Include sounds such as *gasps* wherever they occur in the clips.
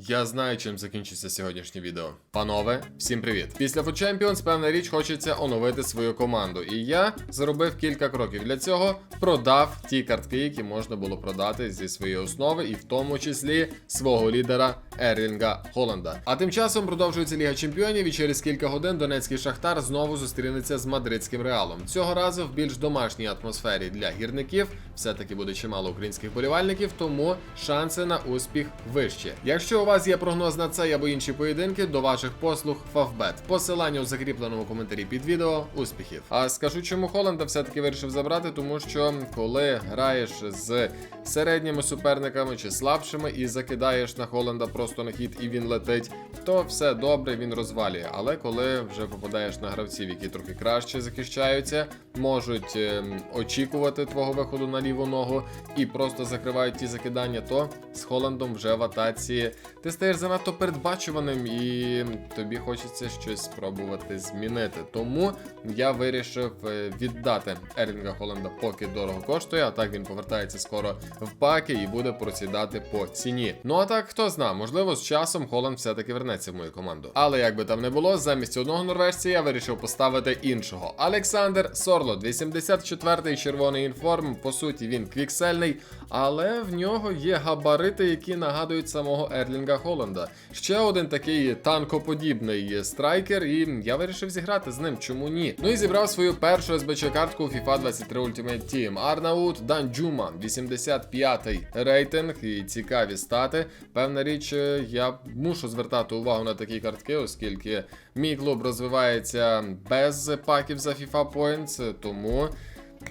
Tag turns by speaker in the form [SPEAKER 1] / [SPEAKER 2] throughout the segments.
[SPEAKER 1] Я знаю, чим закінчиться сьогоднішнє відео. Панове, всім привіт! Після Food Champions, певна річ, хочеться оновити свою команду. І я зробив кілька кроків. Для цього продав ті картки, які можна було продати зі своєї основи, і в тому числі свого лідера Ерлінга Холланда. А тим часом продовжується Ліга Чемпіонів, і через кілька годин Донецький Шахтар знову зустрінеться з мадридським реалом. Цього разу в більш домашній атмосфері для гірників. Все-таки буде чимало українських болівальників, тому шанси на успіх вищі. Якщо вас є прогноз на цей або інші поєдинки, до ваших послуг Фавбет. Посилання у закріпленому коментарі під відео. Успіхів. А скажу, чому Холланда все-таки вирішив забрати, тому що коли граєш з середніми суперниками чи слабшими і закидаєш на Холланда просто на хід і він летить, то все добре, він розвалює. Але коли вже попадаєш на гравців, які трохи краще захищаються, можуть ем, очікувати твого виходу на ліву ногу і просто закривають ті закидання, то з Холландом вже в атаці ти стаєш занадто передбачуваним і тобі хочеться щось спробувати змінити. Тому я вирішив е, віддати Ерлінга Холланда, поки дорого коштує, а так він повертається скоро в паки і буде просідати по ціні. Ну а так, хто зна, можливо, з часом Холланд все-таки вернеться в мою команду. Але як би там не було, замість одного норвежця я вирішив поставити іншого. Олександр Сорлот, 84-й червоний інформ. По суті, він квіксельний, але в нього є габарити, які нагадують самого Ерлінга Холланда. Ще один такий танкоподібний страйкер, і я вирішив зіграти з ним. Чому ні? Ну і зібрав свою першу СБЧ картку FIFA 23 Ultimate Team. Арнаут Данджума, 85-й рейтинг і цікаві стати. Певна річ, е, я мушу звертати увагу на такі картки, оскільки мій клуб розвивається без паків за FIFA Points, тому.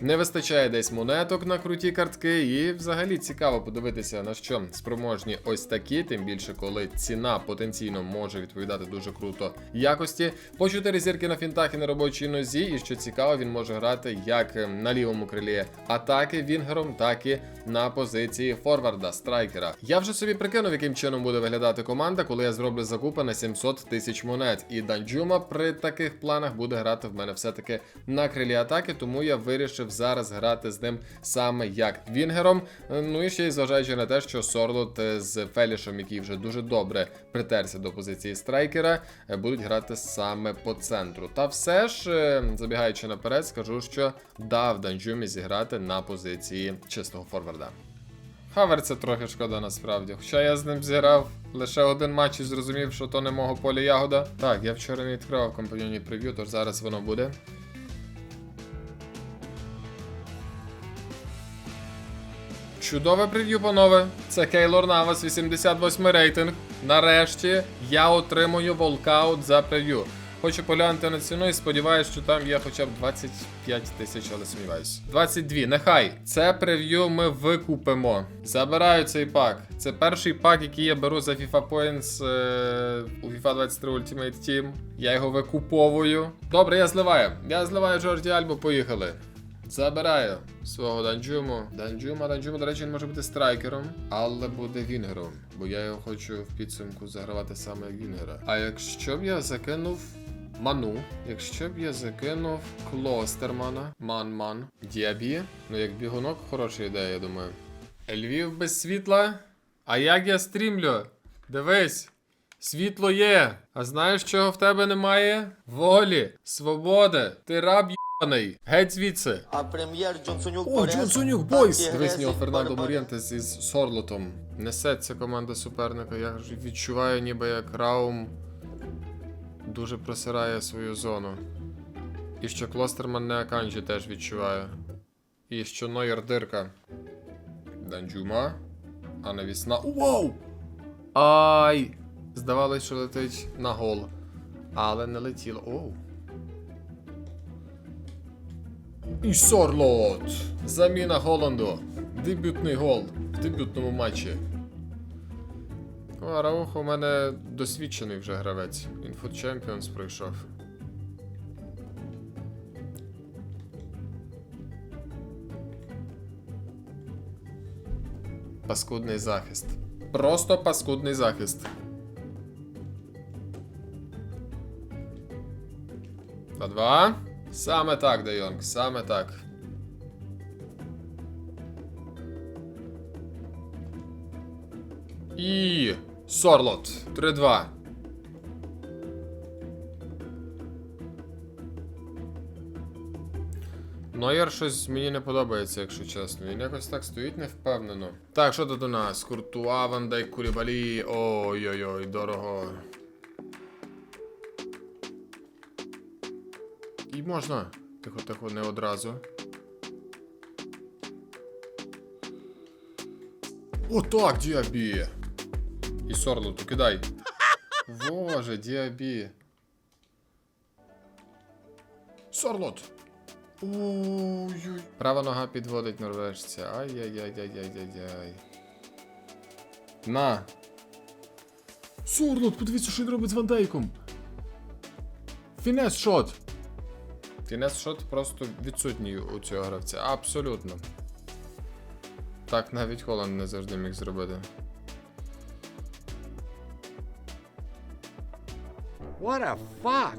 [SPEAKER 1] Не вистачає десь монеток на круті картки, і взагалі цікаво подивитися на що спроможні ось такі, тим більше коли ціна потенційно може відповідати дуже круто якості. По 4 зірки на фінтах і на робочій нозі, і що цікаво, він може грати як на лівому крилі атаки вінгером, так і на позиції форварда, страйкера. Я вже собі прикинув, яким чином буде виглядати команда, коли я зроблю закупи на 700 тисяч монет. І Данджума при таких планах буде грати в мене все-таки на крилі атаки, тому я вирішив зараз грати з ним саме як вінгером. Ну і ще й зважаючи на те, що Сорлот е, з Фелішем, який вже дуже добре притерся до позиції страйкера, е, будуть грати саме по центру. Та все ж, е, забігаючи наперед, скажу, що дав Данджумі зіграти на позиції чистого форварда. Хаверця трохи шкода насправді. Хоча я з ним зіграв лише один матч і зрозумів, що то не мого поля ягода. Так, я вчора не відкривав компаньйонні прев'ю, тож зараз воно буде. Чудове прев'ю, панове. Це Кейлор Навас, 88 рейтинг. Нарешті я отримую волкаут за прев'ю. Хочу поглянути на ціну і сподіваюся, що там є хоча б 25 тисяч, але сумніваюся. 22, нехай. Це прев'ю ми викупимо. Забираю цей пак. Це перший пак, який я беру за FIFA Points е- у FIFA 23 Ultimate Team. Я його викуповую. Добре, я зливаю. Я зливаю Джорді Альбу, поїхали. Забираю свого Данджуму. Данджума, Данджума, до речі, він може бути страйкером, але буде вінгером, бо я його хочу в підсумку загравати саме як вінгера. А якщо б я закинув Ману, якщо б я закинув Клостермана, Ман-Ман, Діабі, ну як бігунок, хороша ідея, я думаю. Львів без світла. А як я стрімлю? Дивись. Світло є. А знаєш, чого в тебе немає? Волі, свободи. Ти раб. Геть звідси.
[SPEAKER 2] А прем'єр Джонсонюк
[SPEAKER 1] О, Джонсонюк, бойс! Дивись, нього Фернандо Морєнтес із Сорлотом. Несеться команда суперника. Я відчуваю, ніби як Раум дуже просирає свою зону. І що Клостерман не Аканджі теж відчуває. І що Нойер дирка. Данджума. А навісна. Вау! Ай! Здавалось, що летить на гол. Але не летіло. Оу. І Сорлот. Заміна Голланду. Дебютний гол в дебютному матчі. О, Араухо у мене досвідчений вже гравець. Food Champions пройшов. Паскудний захист. Просто паскудний захист. На два. Саме так, Де Йонг, саме так. І Сорлот. 3-2. Нойер щось мені не подобається, якщо чесно. Він якось так стоїть невпевнено. Так, що тут у нас? Куртуа, Вандай, Курібалі. Ой-ой-ой, дорого. І можна. Тихо, тихо, не одразу. Отак, діабі. І сорлоту кидай. *laughs* Боже, діабі. Сорлот. Ой-ой. Права нога підводить норвежця. Ай-яй-яй-яй-яй-яй-яй. На. Сорлот, подивіться, що він робить з Вандейком. Фінес шот. Фінес шот просто відсутній у цього гравця. Абсолютно. Так навіть Холланд не завжди міг зробити.
[SPEAKER 2] What a fuck?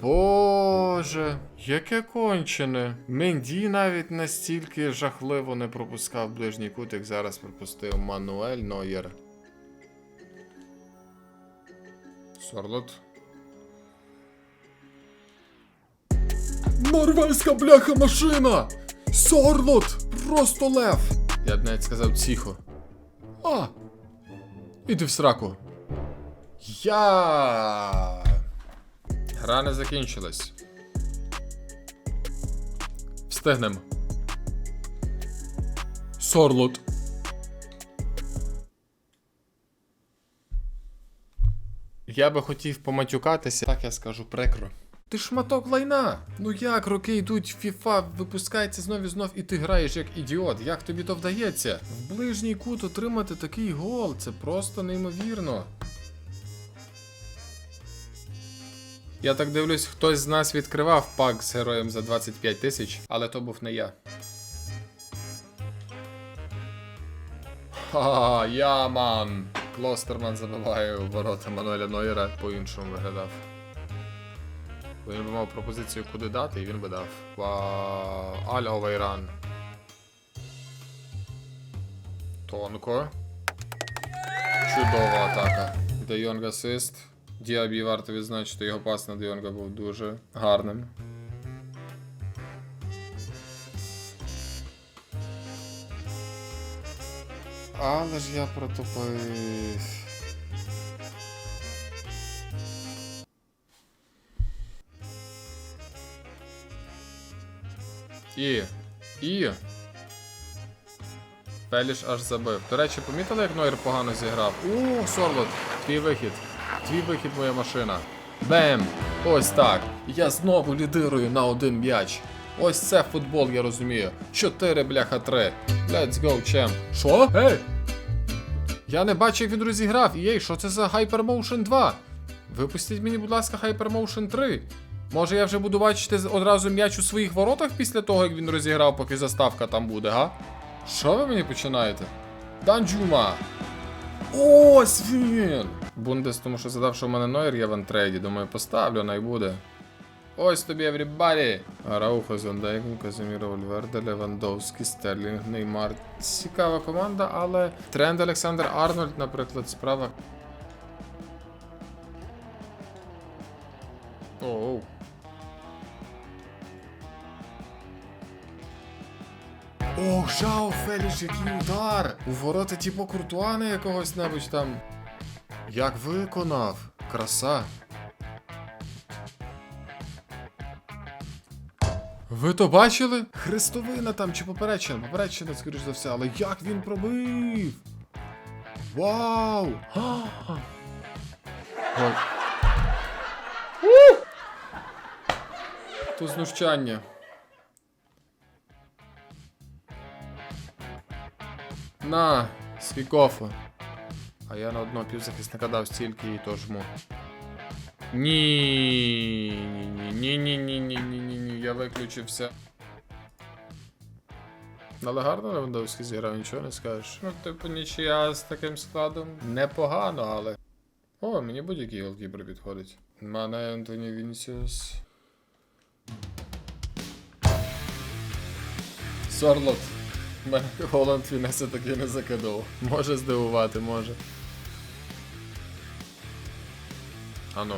[SPEAKER 1] Боже, яке кончене. Менді навіть настільки жахливо не пропускав ближній кут, як зараз пропустив Мануель Нойер. Сорлот. Норвезька бляха машина! Сорлот! Просто лев! Я б навіть сказав ціхо. А! Іди в сраку. Я. Гра не закінчилась. Встигнем. Сорлот. Я би хотів поматюкатися, так я скажу прикро. Ти шматок лайна! Ну як роки йдуть, FIFA випускається знов і знов, і ти граєш як ідіот. Як тобі то вдається? В ближній кут отримати такий гол, це просто неймовірно. Я так дивлюсь, хтось з нас відкривав пак з героєм за 25 тисяч, але то був не я. Ха, я ман. Клостерман забиває у ворота Мануеля Нойера, по-іншому виглядав. Він би мав пропозицію куди дати, і він би дав. Аль Овейран. Тонко. Чудова атака. Де Йонг асист. Діабі варто відзначити, його пас на Де Йонга був дуже гарним. Але ж я протупив. І. І. Пеліш аж забив. До речі, помітили, як Нойер погано зіграв? У, Сорлот, твій вихід. Твій вихід, моя машина. Бем! Ось так. Я знову лідирую на один м'яч. Ось це футбол, я розумію. 4 бляха 3. Let's go, чем. Що? Ей! Я не бачив, як він розіграв. Єй, що це за Hypermotion 2? Випустіть мені, будь ласка, Hypermotion 3. Може я вже буду бачити одразу м'яч у своїх воротах після того, як він розіграв, поки заставка там буде, га? Що ви мені починаєте? Данджума! Ось він! Бундес, тому що задав, що в мене Нойер є в антрейді. Думаю, поставлю, най буде. Ось тобі, everybody! Араухо, Зондейком, Казиміро, Вольверде, Левандовський, Стерлінг, Неймар. Цікава команда, але тренд Олександр Арнольд, наприклад, справа. Оу. Ох, Жао Феліш, який удар! У ворота типу Куртуана якогось небудь там. Як виконав? Краса. Ви то бачили? Хрестовина там чи поперечина? Поперечина, скоріш за все, але як він пробив? Вау! *gasps* То знущання. На, скікофа. А я на одного півзахисника дав стільки і то жму. Ні, ні, ні, ні, ні, ні, ні, ні, я виключився. Але гарно Левандовський зіграв, нічого не скажеш. Ну, типу, нічия з таким складом. Непогано, але. О, мені будь-який голкіпер підходить. Мане Антоні Вінсіус. Сорлот. Голланд Фінеса таки не закидав. Може здивувати, може. Ану.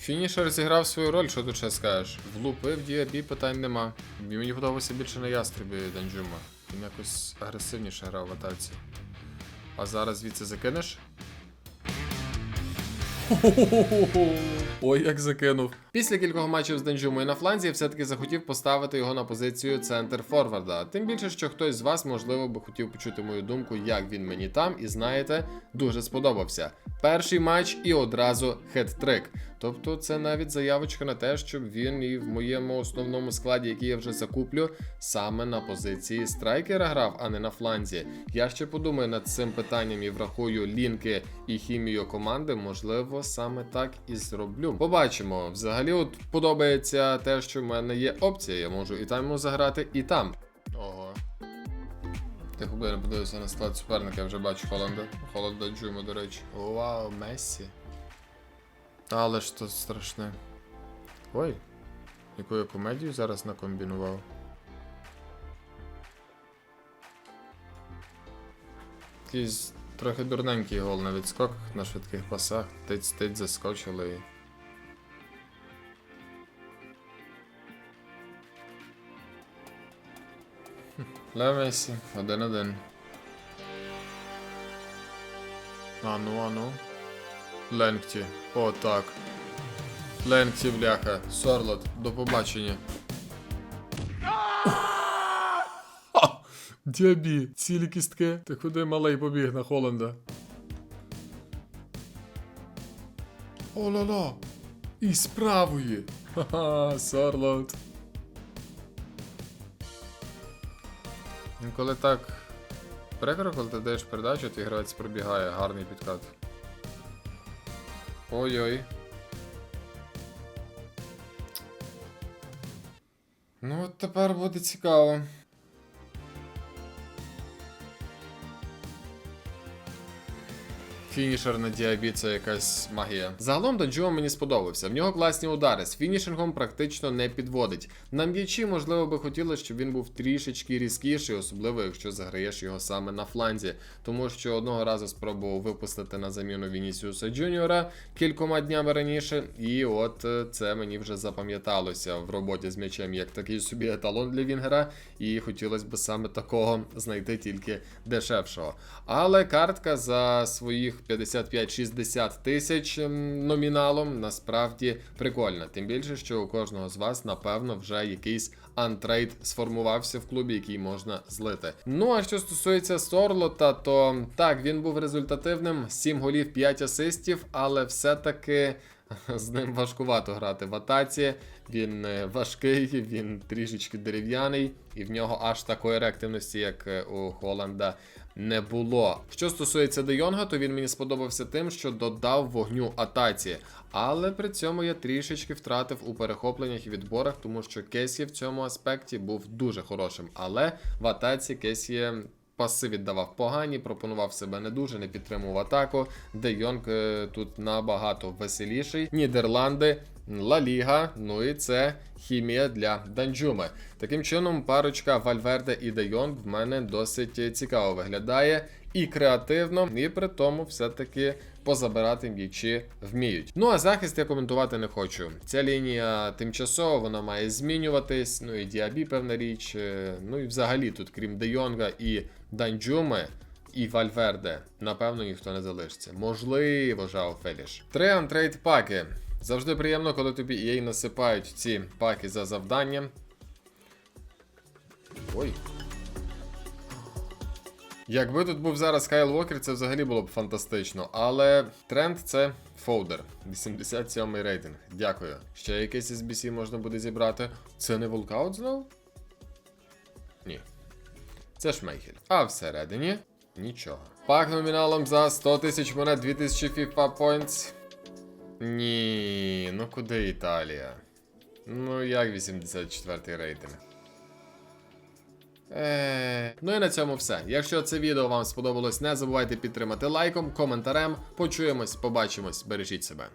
[SPEAKER 1] Фінішер зіграв свою роль, що тут ще скажеш? Влупив діабі, питань нема. Мені подобався більше на ястребі Данджума. Він якось агресивніше грав в атаці. А зараз звідси закинеш? Ой, як закинув. Після кількох матчів з Денджумою на фланзі я все-таки захотів поставити його на позицію центр форварда. Тим більше, що хтось з вас, можливо, би хотів почути мою думку, як він мені там, і знаєте, дуже сподобався. Перший матч і одразу хет-трик. Тобто це навіть заявочка на те, щоб він і в моєму основному складі, який я вже закуплю, саме на позиції страйкера грав, а не на фланзі. Я ще подумаю над цим питанням і врахую лінки і хімію команди. Можливо, саме так і зроблю. Побачимо. Взагалі, от подобається те, що в мене є опція. Я можу і там йому заграти, і там. Ого. Ти не подивився на склад суперника, я вже бачу Холланда. Холланда Джума, до речі. Вау, Мессі. Але ж то страшне. Ой, яку я комедію зараз накомбінував. Якийсь трохи дурненький гол на відскоках на швидких пасах. Тиць-тиць заскочили і. Хм, Лео Мессі, один-один. Ану, ану. Ленгті. О, так. Ленгті, бляха. Сорлот, до побачення. *laughs* Діабі, цілі кістки. Ти куди малий побіг на Холланда? О-ла-ла! І з! Ха-ха, Сорлот. Коли так. Прикро, коли ти даєш передачу, твій гравець пробігає, гарний підкат. Ой-ой. Ну, от тепер буде цікаво. Фінішер на діабі якась магія. Загалом Данджуа мені сподобався. В нього класні удари. З фінішингом практично не підводить. На м'ячі, можливо, би хотілося, щоб він був трішечки різкіший, особливо якщо заграєш його саме на фланзі. Тому що одного разу спробував випустити на заміну Вінісіуса Джуніора кількома днями раніше, і от е, це мені вже запам'яталося в роботі з м'ячем як такий собі еталон для Вінгера, і хотілося б саме такого знайти тільки дешевшого. Але картка за своїх 55-60 тисяч ем, номіналом насправді прикольна. Тим більше, що у кожного з вас, напевно, вже якийсь антрейд сформувався в клубі, який можна злити. Ну а що стосується Сорлота, то так, він був результативним: 7 голів, 5 асистів, але все-таки. *laughs* З ним важкувато грати в атаці. Він е, важкий, він трішечки дерев'яний, і в нього аж такої реактивності, як е, у Холланда, не було. Що стосується Де Йонга, то він мені сподобався тим, що додав вогню атаці. Але при цьому я трішечки втратив у перехопленнях і відборах, тому що Кесі в цьому аспекті був дуже хорошим. Але в атаці Кесі паси віддавав погані, пропонував себе не дуже, не підтримував атаку. Де Йонг е, тут набагато веселіший. Нідерланди, Ла Ліга, ну і це хімія для Данджуми. Таким чином, парочка Вальверде і Де Йонг в мене досить цікаво виглядає і креативно, і при тому все-таки позабирати м'ячі вміють. Ну а захист я коментувати не хочу. Ця лінія тимчасова, вона має змінюватись. Ну і Діабі, певна річ. е, Ну і взагалі тут, крім Де Йонга і Данджуми. І Вальверде, напевно, ніхто не залишиться. Можливо, Жао Феліш. Три антрейд паки. Завжди приємно, коли тобі EA насипають ці паки за завдання. Ой. Якби тут був зараз Кайл Уокер, це взагалі було б фантастично. Але тренд це фолдер. 87 рейтинг. Дякую. Ще якийсь SBC можна буде зібрати. Це не волкаут знов? Ні. Це Шмейхель. А всередині нічого. Пак номіналом за 100 тисяч монет 2000 FIFA Points. Ні, ну куди Італія? Ну як 84 рейтинг? Е, Ну і на цьому все. Якщо це відео вам сподобалось, не забувайте підтримати лайком, коментарем. Почуємось, побачимось, бережіть себе.